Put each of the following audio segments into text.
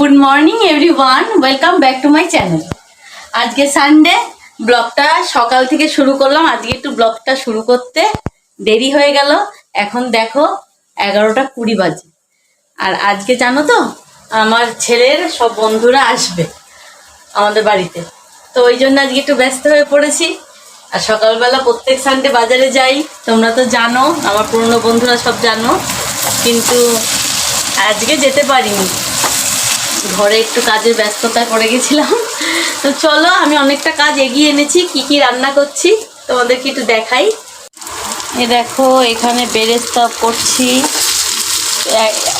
Good morning everyone welcome back to my channel আজকে Sunday ব্লগটা সকাল থেকে শুরু করলাম। আজকে একটু ব্লগটা শুরু করতে দেরি হয়ে গেল। এখন দেখো, এগারোটা কুড়ি বাজে। আর আজকে জানো তো, আমার ছেলের সব বন্ধুরা আসবে আমাদের বাড়িতে। তো ওই জন্য আজকে একটু ব্যস্ত হয়ে পড়েছি। আর সকালবেলা প্রত্যেক সানডে বাজারে যাই। তোমরা তো জানো, আমার পুরনো বন্ধুরা সব জানো। কিন্তু আজকে যেতে পারিনি। ঘরে একটু কাজের ব্যস্ততায় পড়ে গেছিলাম। তো চলো, আমি অনেকটা কাজ এগিয়ে এনেছি, কি কি রান্না করছি তোমাদেরকে একটু দেখাই। এ দেখো, এখানে বেরেস্তা করছি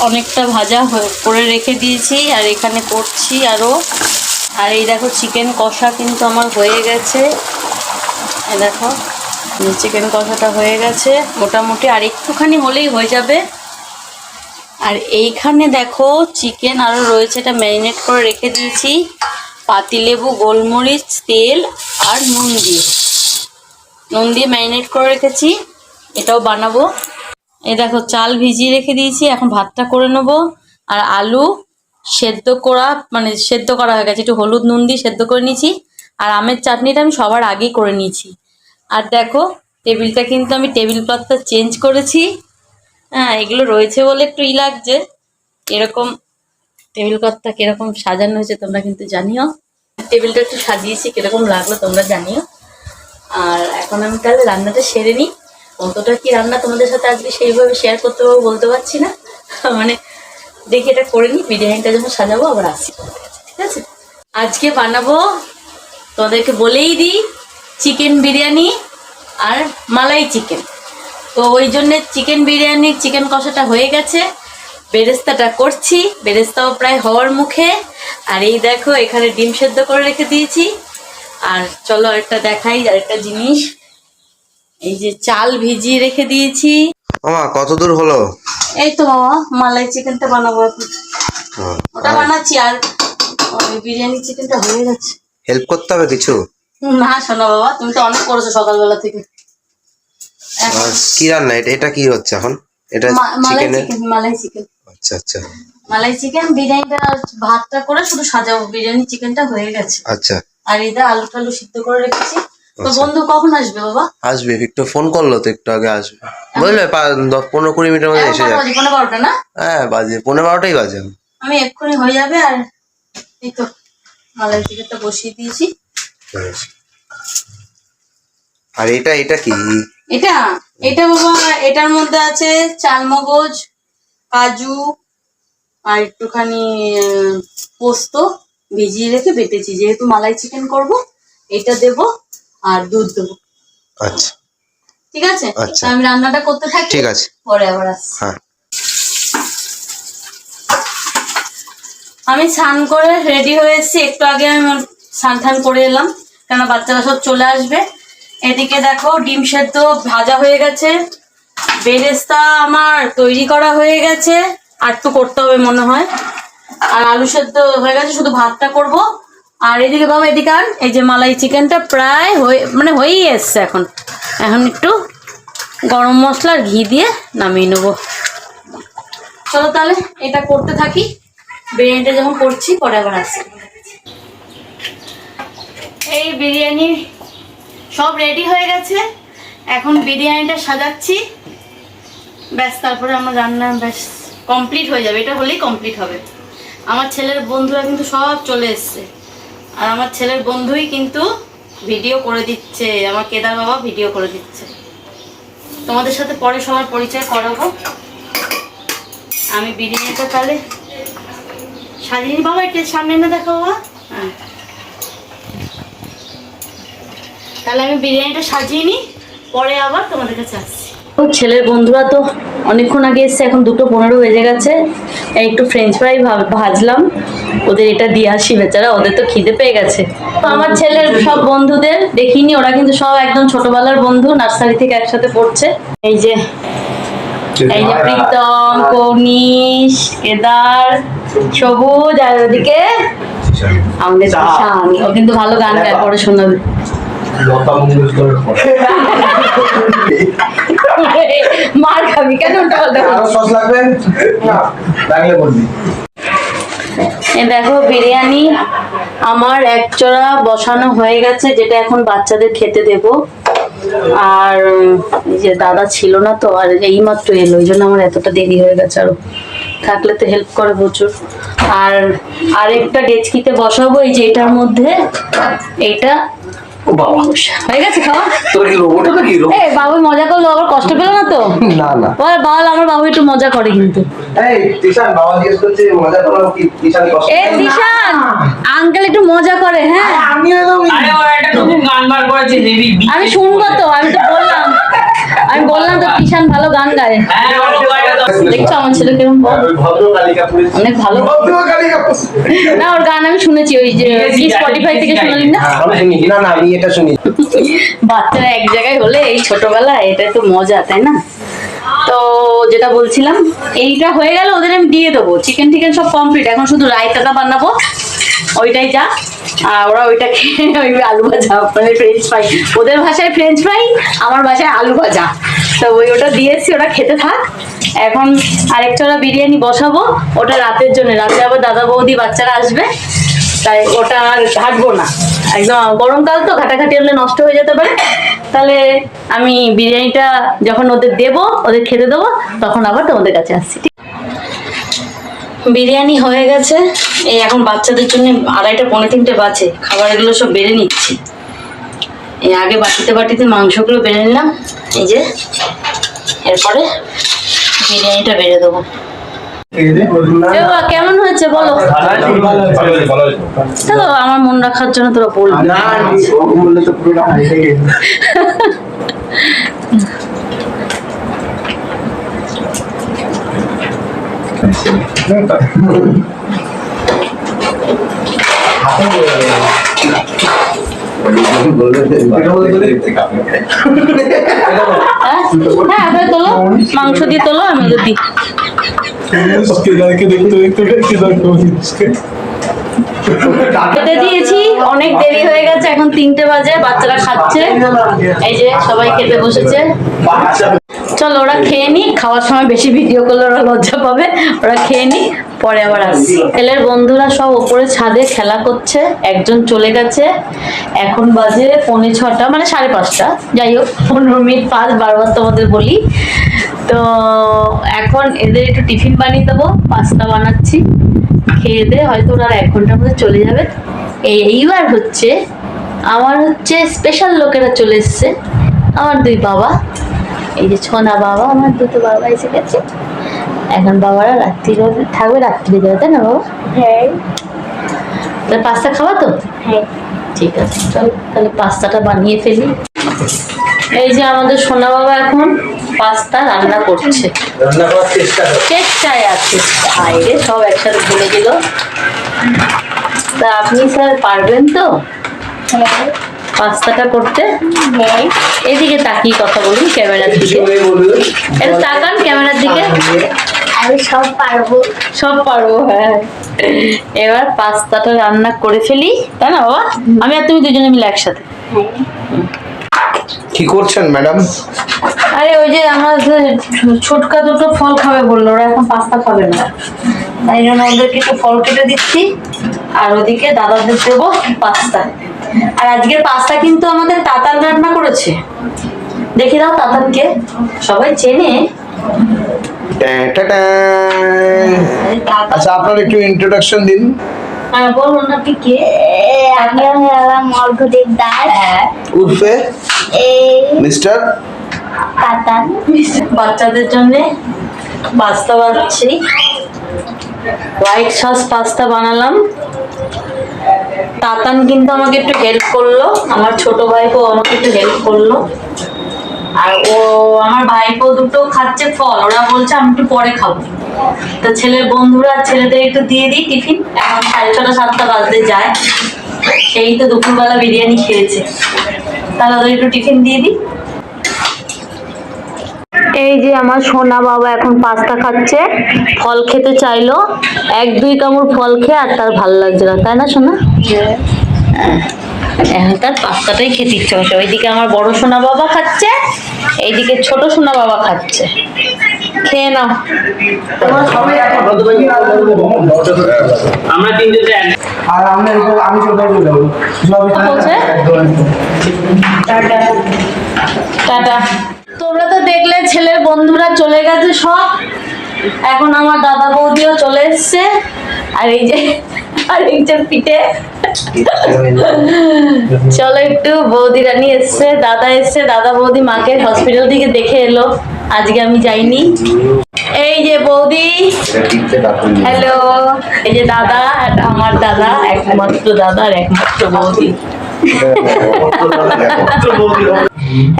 অনেকটা ভাজা করে রেখে দিয়েছি, আর এখানে করছি আরও আর এই দেখো চিকেন কষা কিন্তু আমার হয়ে গেছে। এ দেখো, চিকেন কষাটা হয়ে গেছে। মোটামুটি আর একটুখানি হলেই হয়ে যাবে। আর এইখানে দেখো চিকেন আরও রয়েছে, এটা ম্যারিনেট করে রেখে দিয়েছি। পাতিলেবু, গোলমরিচ, তেল আর নুন দিয়ে। নুন দিয়ে ম্যারিনেট করে রেখেছি, এটাও বানাবো। এই দেখো, চাল ভিজিয়ে রেখে দিয়েছি, এখন ভাতটা করে নেব। আর আলু সেদ্ধ করা মানে সেদ্ধ করা হয়ে গেছে, একটু হলুদ নুন দিয়ে সেদ্ধ করে নিয়েছি। আর আমের চাটনিটা আমি সবার আগেই করে নিয়েছি। আর দেখো, টেবিলটা কিন্তু আমি টেবিল ক্লথটা চেঞ্জ করেছি। হ্যাঁ এগুলো রয়েছে বলে একটু ই লাগছে। এরকম টেবিল ক্লথটা কীরকম সাজানো হয়েছে তোমরা কিন্তু জানিও। টেবিলটা একটু সাজিয়েছি, কীরকম লাগল তোমরা জানিও। আর এখন আমি তাহলে রান্নাটা সেরে নিই। কতটা কি রান্না তোমাদের সাথে আজকে সেইভাবে শেয়ার করতে পারব বলতে পারছি না। মানে দেখি এটা করে নিই, বিরিয়ানিটা যখন সাজাবো আবার কাছে ঠিক আছে? আজকে বানাবো তোমাদেরকে বলেই দিই, চিকেন বিরিয়ানি আর মালাই চিকেন। তো ওই জন্য চিকেন বিরিয়ানির চিকেন কষাটা হয়ে গেছে। বেরেস্তাটা করছি। বেরেস্তাও প্রায় হওয়ার মুখে। আর এই দেখো এখানে ডিম সেদ্ধ করে রেখে দিয়েছি। আর চলো আরেকটা দেখাই আরেকটা জিনিস। এই যে চাল ভিজিয়ে রেখে দিয়েছি। মামা কত দূর হলো? এই তো বাবা মালাই চিকেনটা বানাবো ওটা বানাচ্ছি আর বিরিয়ানি চিকেনটা হয়ে গেছে। হেল্প করতে হবে কিছু? না শোনো বাবা তুমি তো অনেক করেছ সকালবেলা থেকে। কি রান্না? এটা এটা কি হচ্ছে এখন? এটা চিকেন মালাই চিকেন আচ্ছা আচ্ছা। মালাই চিকেন বিরিয়ানিটা ভাতটা করে শুধু সাজাবো। বিরিয়ানি চিকেনটা হয়ে গেছে। আচ্ছা। আর এটা আলু টালু সিদ্ধ করে রেখেছি। তো আচ্ছা। বন্ধু কখন আসবে বাবা? আসবে একটু ফোন করল তো একটু আগে আসবে। বুঝলে পনেরো কুড়ি মিনিটের মধ্যে এসে যাবে। বাজে পনেরো বারোটা না? হ্যাঁ বাজে পনেরো বারোটাই বাজে আমি এক্ষুনি হয়ে যাবে আর এই তো মালাই চিকেনটা বসিয়ে দিয়েছি। আর এটা এটা কি? এটা? এটা বাবা এটার মধ্যে আছে চালমগজ কাজু আর একটুখানি পোস্ত ভিজিয়ে রেখে বেটেছি। যেহেতু মালাই চিকেন করব এটা দেব আর দুধ দেবো। আচ্ছা। ঠিক আছে? আচ্ছা। আমি রান্নাটা করতে থাকি ঠিক আছে। পরে আবার আসছি। হ্যাঁ। আমি স্নান করে রেডি হয়ে এসেছি। একটু আগে আমি স্নান টান করে এলাম কেন বাচ্চারা সব চলে আসবে। এদিকে দেখো ডিম সেদ্ধ ভাজা হয়ে গেছে। বেরেস্তা আমার তৈরি করা হয়ে গেছে। আর একটু করতে হবে মনে হয়। আর আলু সেদ্ধ হয়ে গেছে, শুধু ভাতটা করব। আর এদিকে বাবা, এদিকে আন। এই যে মালাই চিকেনটা প্রায় হয়ে মানে হয়েই এসছে এখন। এখন একটু গরম মশলা আর ঘি দিয়ে নামিয়ে নেব। চলো তাহলে এটা করতে থাকি। বিরিয়ানিটা যখন করছি, পরে আবার আসছি। এই বিরিয়ানি সব রেডি হয়ে গেছে। এখন বিরিয়ানিটা সাজাচ্ছি। ব্যাস, তারপরে আমার রান্না ব্যাস কমপ্লিট হয়ে যাবে। এটা হলেই কমপ্লিট হবে। আমার ছেলের বন্ধুরা কিন্তু সব চলে এসছে। আর আমার ছেলের বন্ধুই কিন্তু ভিডিও করে দিচ্ছে। আমার কেদার বাবা ভিডিও করে দিচ্ছে। তোমাদের সাথে পরে সবার পরিচয় করাবো। আমি বিরিয়ানিটা তাহলে সাজিয়ে বাবা, একটু সামনে না দেখো বাবা। হ্যাঁ। তাহলে আমি বিরিয়ানিটা সাজিয়ে নিই পরে আবার তোমাদের কাছে আসছি। ছেলের বন্ধুরা তো অনেকক্ষণ আগে এসছে এখন দুটো পনেরো বেজে গেছে। একটু ফ্রেঞ্চ ফ্রাই ভাজলাম। ওদের এটা দিয়ে আসি বেচারা ওদের তো খিদে পেয়ে গেছে। তো আমার ছেলের সব বন্ধুদের দেখিনি ওরা কিন্তু সব একদম ছোটবেলার বন্ধু নার্সারি থেকে একসাথে পড়ছে। এই যে এই যে প্রীতম কৌনিশ কেদার সবুজ আর ওদিকে আমাদের ও কিন্তু ভালো গান গায় পরে শোনাবে লতা মঙ্গেশকরের মার খাবি কেন? সস লাগবে? না লাগলে বলবি। দেখো বিরিয়ানি আমার এক চড়া বসানো হয়ে গেছে যেটা এখন বাচ্চাদের খেতে দেব। আর যে দাদা ছিল না তো আর এইমাত্র এলো ওই জন্য আমার এতটা দেরি হয়ে গেছে আরও। থাকলে তো হেল্প করে প্রচুর। আর আরেকটা ডেচকিতে বসাবো এই যে এটার মধ্যে এইটা ও বাবা। হয়ে গেছে খাওয়া? তোর কি রোবট? নাকি এ বাবু মজা করল আবার কষ্ট পেল না তো? না না। বল বল আমার বাবু একটু মজা করে কিন্তু। এই তিশান বাবা জিজ্ঞেস করছে মজা করো কি? তিশান কষ্ট এ দিশান আঙ্কেল একটু মজা করে হ্যাঁ? আমি একদম আরে ওরা একটা নতুন গান বার করেছে দেবী আমি শুনব তো আমি তো বললাম তো কিষান ভালো গান গায়। হ্যাঁ দেখছ আমার ছেলে পুলিশ অনেক ভালো। না ওর গান আমি শুনেছি ওই যে কি স্পটিফাই থেকে শুনলি না? না না আমি এটা শুনি বাচ্চারা এক জায়গায় হলে এই ছোটবেলায় এটা তো মজা তাই না? তো যেটা বলছিলাম এইটা হয়ে গেল ওদের আমি দিয়ে দেবো। চিকেন টিকেন সব কমপ্লিট এখন শুধু রায়তাটা বানাবো। ওইটাই যা। আর ওরা ওইটা খেয়ে ওই আলু ভাজা মানে ফ্রেঞ্চ ফ্রাই ওদের ভাষায় ফ্রেঞ্চ ফ্রাই আমার ভাষায় আলু ভাজা। তো ওই ওটা দিয়েছি, ওটা খেতে থাক। এখন আরেকটা ওরা বিরিয়ানি বসাবো, ওটা রাতের জন্য। রাতে আবার দাদা বৌদি বাচ্চারা আসবে, তাই ওটা আর ঘাটবো না। একদম গরমকাল তো, ঘাটাঘাটি হলে নষ্ট হয়ে যেতে পারে। তাহলে আমি বিরিয়ানিটা যখন ওদের দেবো, ওদের খেতে দেবো, তখন আবার তোমাদের কাছে আসছি। বিরিয়ানি হয়ে গেছে। এই এখন বাচ্চাদের জন্য আড়াইটা, পৌনে তিনটে বাজে। খাবারগুলো সব বেড়ে নিচ্ছি। এই আগে বাটিতে বাটিতে মাংসগুলো বেড়ে নিলাম। এই যে এরপরে বিরিয়ানিটা বেড়ে দেবো। কেমন হয়েছে বলো? চলো আমার মন রাখার জন্য তোরা বলবি। মাংস দিয়ে তোলো আমি খেতে দিয়েছি অনেক দেরি হয়ে গেছে এখন তিনটে বাজে বাচ্চারা খাচ্ছে এই যে সবাই খেতে বসেছে চলো, ওরা খেয়ে নি খাওয়ার সময় বেশি ভিডিও করলে ওরা লজ্জা পাবে। ওরা খেয়ে নি পরে আবার আসছি। ছেলের বন্ধুরা সব ওপরে ছাদে খেলা করছে, একজন চলে গেছে। এখন বাজে পৌনে ছটা মানে সাড়ে পাঁচটা। যাই হোক, পনেরো মিনিট পাঁচ বারবার তোমাদের বলি। তো এখন এদের একটু টিফিন বানিয়ে দেবো, পাস্তা বানাচ্ছি। খেয়ে দিয়ে হয়তো ওরা এক ঘণ্টার মধ্যে চলে যাবে। এই এইবার হচ্ছে, আমার হচ্ছে স্পেশাল লোকেরা চলে এসছে। আমার দুই বাবা, এই যে ছোনা বাবা, আমার দুটো বাবা এসে গেছে। এখন বাবারা রাত্রি থাকবে রাত্রি যাবে তাই না বাবা? হ্যাঁ। তাহলে পাস্তা খাওয়া তো? হ্যাঁ। ঠিক আছে চল তাহলে পাস্তাটা বানিয়ে ফেলি। এই যে আমাদের সোনা বাবা এখন পাস্তা রান্না করছে। রান্না করার চেষ্টা কর। চেষ্টায় আছে। বাইরে সব একসাথে বলে দিল তা আপনি স্যার পারবেন তো? পাস্তাটা করতে? এদিকে তাকিয়ে কথা বলুন ক্যামেরার দিকে। এটা তাকান ক্যামেরার দিকে। আমি সব পারব। সব পারব হ্যাঁ। এবার পাস্তাটা রান্না করে ফেলি তাই না বাবা? আমি আর তুমি দুজনে মিলে একসাথে। কি করছেন ম্যাডাম? আরে ওই যে আমার ছোটকা দুটো ফল খাবে বলল ওরা এখন পাস্তা খাবে না। তাই জন্য ওদেরকে একটু ফল কেটে দিচ্ছি আর ওদিকে দাদাদের দেবো পাস্তা। আর আজকের পাস্তা কিন্তু আমাদের তাতান রান্না করেছে। দেখে দাও তাতানকে সবাই চেনে। আচ্ছা আপনার একটু ইন্ট্রোডাকশন দিন। হ্যাঁ বলুন আপনি কে আমি হলাম অর্ঘদেব দাস। হ্যাঁ উর্ফে? মিস্টার? কাতান। বাচ্চাদের জন্য পাস্তা বানাচ্ছি। হোয়াইট সস পাস্তা বানালাম। তাতান কিন্তু আমাকে একটু হেল্প করল। আমার ছোট ভাইপো আমাকে একটু হেল্প করল। আর ও আমার ভাইপো দুটো খাচ্ছে ফল ওরা বলছে আমি একটু পরে খাব। তো ছেলের বন্ধুরা ছেলেদের একটু দিয়ে দিই টিফিন। এখন সাড়ে ছটা সাতটা বাজতে যায়। সেই তো দুপুরবেলা বিরিয়ানি খেয়েছে। তাহলে ওদের একটু টিফিন দিয়ে দিই। এই যে আমার সোনা বাবা এখন পাস্তা খাচ্ছে। ফল খেতে চাইলো। এক দুই কামড় ফল খেয়ে আর তার ভালো লাগছে না। তাই না সোনা? এখন তার পাস্তাটাই খেতে ইচ্ছে হচ্ছে ওইদিকে আমার বড় সোনা বাবা খাচ্ছে এইদিকে ছোট সোনা বাবা খাচ্ছে। খেয়ে নাও। আমরা তিনজনে আর আমরা আমি যাব। টাটা। তোমরা তো দেখলে ছেলের বন্ধুরা চলে গেছে সব। এখন আমার দাদা বৌদিও চলে এসছে। আর এই যে আর এই যে পিঠে চলো একটু বৌদি রানী এসছে, দাদা এসছে, দাদা বৌদি মাকে হসপিটাল থেকে দেখে এলো। আজকে আমি যাইনি। এই যে বৌদি। হ্যালো এই যে দাদা আমার দাদা, একমাত্র দাদা আর একমাত্র বৌদি।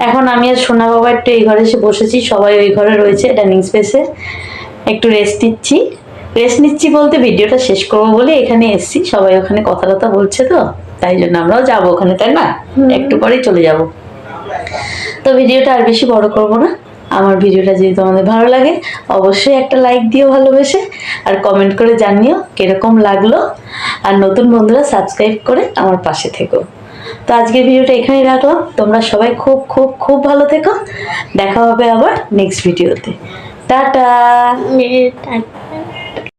এখন আমি আর সোনা বাবা একটু এই ঘরে এসে বসেছি, সবাই ওই ঘরে রয়েছে, ডাইনিং স্পেসে একটু রেস্ট নিচ্ছি। রেস্ট নিচ্ছি বলতে ভিডিওটা শেষ করব বলে এখানে এসেছি। সবাই ওখানে কথা কথা বলছে তো তাই জন্য আমরাও যাব ওখানে তাই না? একটু পরেই চলে যাব। তো ভিডিওটা আর বেশি বড় করব না। আমার ভিডিওটা যদি তোমাদের ভালো লাগে অবশ্যই একটা লাইক দিও ভালোবেসে আর কমেন্ট করে জানিও কীরকম লাগল। আর নতুন বন্ধুরা সাবস্ক্রাইব করে আমার পাশে থেকো। তো আজকের ভিডিওটা এখানেই রাখলাম। তোমরা সবাই খুব খুব খুব ভালো থেকো। দেখা হবে আবার নেক্সট ভিডিওতে টাটা! টাটা